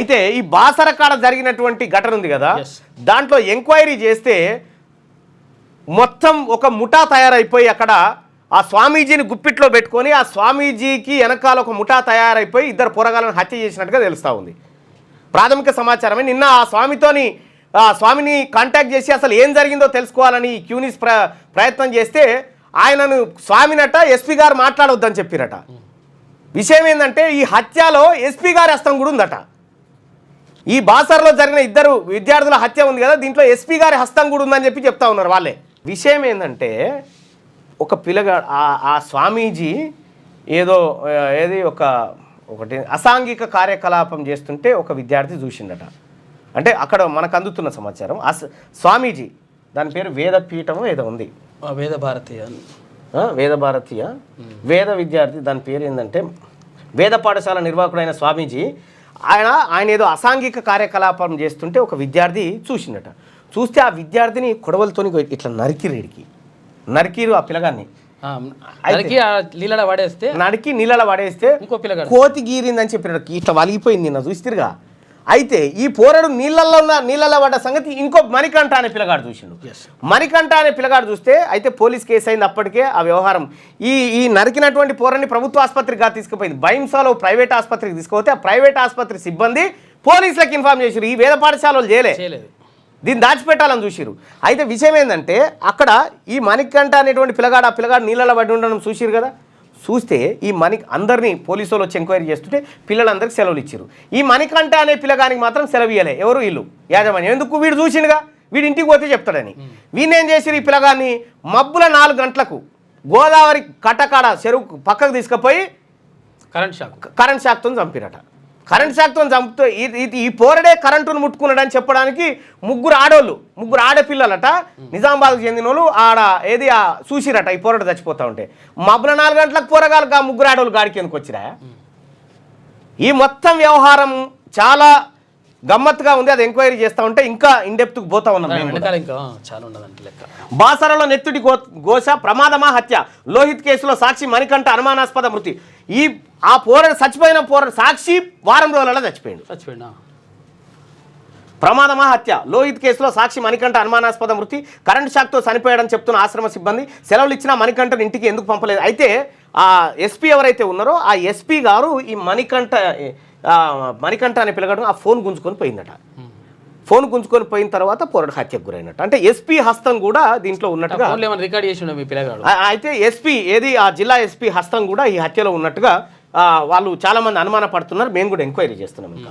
అయితే ఈ బాసర కాడ జరిగినటువంటి ఘటన ఉంది కదా. దాంట్లో ఎంక్వైరీ చేస్తే మొత్తం ఒక ముఠా తయారైపోయి అక్కడ ఆ స్వామీజీని గుప్పిట్లో పెట్టుకొని ఆ స్వామీజీకి వెనకాల ఒక ముఠా తయారైపోయి ఇద్దరు పోరగాలను హత్య చేసినట్టుగా తెలుస్తూ ఉంది. ప్రాథమిక సమాచారమే. నిన్న ఆ స్వామితోని ఆ స్వామిని కాంటాక్ట్ చేసి అసలు ఏం జరిగిందో తెలుసుకోవాలని క్యూనిస్ ప్ర ప్రయత్నం చేస్తే ఆయనను స్వామినట ఎస్పీ గారు మాట్లాడొద్దని చెప్పిరట. విషయం ఏంటంటే ఈ హత్యలో ఎస్పీ గారి హస్తం కూడా ఉందట. ఈ బాసర్లో జరిగిన ఇద్దరు విద్యార్థుల హత్య ఉంది కదా దీంట్లో ఎస్పీ గారి హస్తం కూడా ఉందని చెప్పి చెప్తా ఉన్నారు వాళ్ళే. విషయం ఏంటంటే ఒక పిల్లగా ఆ- స్వామీజీ ఏదో ఏది ఒక ఒకటి అసాంఘిక కార్యకలాపం చేస్తుంటే ఒక విద్యార్థి చూసిండట అంటే అక్కడ మనకు అందుతున్న సమాచారం అస స్వామీజీ దాని పేరు వేదపీఠము ఏదో ఉంది. ఆ వేద భారతీయ. వేద భారతీయ వేద విద్యార్థి దాని పేరు ఏంటంటే వేద పాఠశాల నిర్వాహకుడైన స్వామీజీ ఆయన ఆయన ఏదో అసాంఘిక కార్యకలాపం చేస్తుంటే ఒక విద్యార్థి చూసిండట. చూస్తే ఆ విద్యార్థిని కొడవలతోని ఇట్లా నరికిరేడికి నరికిరు ఆ పిల్లగాన్ని. వాడేస్తే నరికి నీళ్ళలో పడేస్తే ఇంకో పిల్లగాడు. కోతి గీరిందని చెప్పినాడు ఇట్లా వలిగిపోయింది నిన్న చూసిరుగా అయితే ఈ పోరడు నీళ్ళల్లో ఉన్న నీళ్ళల్లో పడ్డ సంగతి ఇంకో మణికంఠ అనే పిల్లగాడు చూసిండు. మణికంఠ అనే పిల్లగాడు చూస్తే అయితే పోలీస్ కేసు అయింది అప్పటికే ఆ వ్యవహారం. ఈ ఈ నరికినటువంటి పోరని ప్రభుత్వ ఆసుపత్రిగా తీసుకుపోయింది. బైంసాలో ప్రైవేట్ ఆసుపత్రికి తీసుకుపోతే ఆ ప్రైవేట్ ఆసుపత్రి సిబ్బంది పోలీసులకు ఇన్ఫార్మ్ చేసిరు ఈ వేద పాఠశాలలు చేయలే. చేయలేదు. దీన్ని దాచిపెట్టాలని చూసిరు అయితే విషయం ఏంటంటే అక్కడ ఈ మణికంఠ అనేటువంటి పిల్లగాడు ఆ పిల్లగాడు నీళ్ళలో పడి ఉండడం చూసిరు కదా? చూస్తే ఈ మణి అందరినీ పోలీసు వాళ్ళు వచ్చి ఎంక్వైరీ చేస్తుంటే పిల్లలందరికీ సెలవులు ఇచ్చారు. ఈ మణికంఠ అనే పిల్లగానికి మాత్రం సెలవు ఇవ్వలే ఎవరు వీళ్ళు? యాజమాన్యం. ఎందుకు వీడు చూసిండుగా? వీడు ఇంటికి పోతే చెప్తాడని. వీళ్ళు ఏం చేసిరు ఈ పిల్లగాన్ని? మబ్బుల నాలుగు గంటలకు గోదావరి కట్టకాడ చెరువు పక్కకు తీసుకుపోయి కరెంట్ షాక్. కరెంట్ షాక్తో చంపిరట. కరెంట్ శాతం చంపుతూ ఈ- ఈ పోరడే కరెంటును ముట్టుకున్నాడని చెప్పడానికి ముగ్గురు ఆడోళ్ళు ముగ్గురు ఆడపిల్లలట. నిజామాబాద్కు చెందిన వాళ్ళు ఆడ ఏది ఆ చూసిరట ఈ పోరడు చచ్చిపోతూ ఉంటే. మబ్బుల నాలుగు గంటలకు పోరగాలు ఆ ముగ్గురు ఆడోళ్ళు గాడికి ఎందుకు వచ్చిరా? ఈ మొత్తం వ్యవహారం చాలా గమ్మత్తుగా ఉంది అది ఎంక్వైరీ చేస్తా ఉంటే ఇంకా ఇండెప్త్కి పోతా ఉన్నాం బాసరలో నెత్తుడి గో గోస ప్రమాదమా హత్య? లోహిత్ కేసులో సాక్షి మణికంఠ అనుమానాస్పద మృతి. ఈ ఆ పోరడు చచ్చిపోయిన పోరడు సాక్షి వారం రోజులలో చచ్చిపోయాడు. చచ్చిపోయినా ప్రమాదమా హత్య? లోహిత్ కేసులో సాక్షి మణికంఠ అనుమానాస్పద మృతి. కరెంట్ షాక్తో చనిపోయాడని చెప్తున్న ఆశ్రమ సిబ్బంది సెలవులు ఇచ్చినా మణికంఠను ఇంటికి ఎందుకు పంపలేదు? అయితే ఆ ఎస్పీ ఎవరైతే ఉన్నారో ఆ ఎస్పీ గారు ఈ మణికంఠ మణికంఠ అనే పిల్లగాడు ఆ ఫోన్ గుంజుకొని పోయిందట. ఫోన్ గుంజుకొని పోయిన తర్వాత పోరడు హత్యకు గురైనట్టు. అంటే ఎస్పీ హస్తం కూడా దీంట్లో ఉన్నట్టుగా రికార్డ్ చేసి ఉండే మీ పిల్లగాడు? అయితే ఎస్పీ ఏది ఆ జిల్లా ఎస్పీ హస్తం కూడా ఈ హత్యలో ఉన్నట్టుగా వాళ్ళు చాలా మంది అనుమాన పడుతున్నారు మేము కూడా ఎంక్వైరీ చేస్తున్నాం ఇంకా.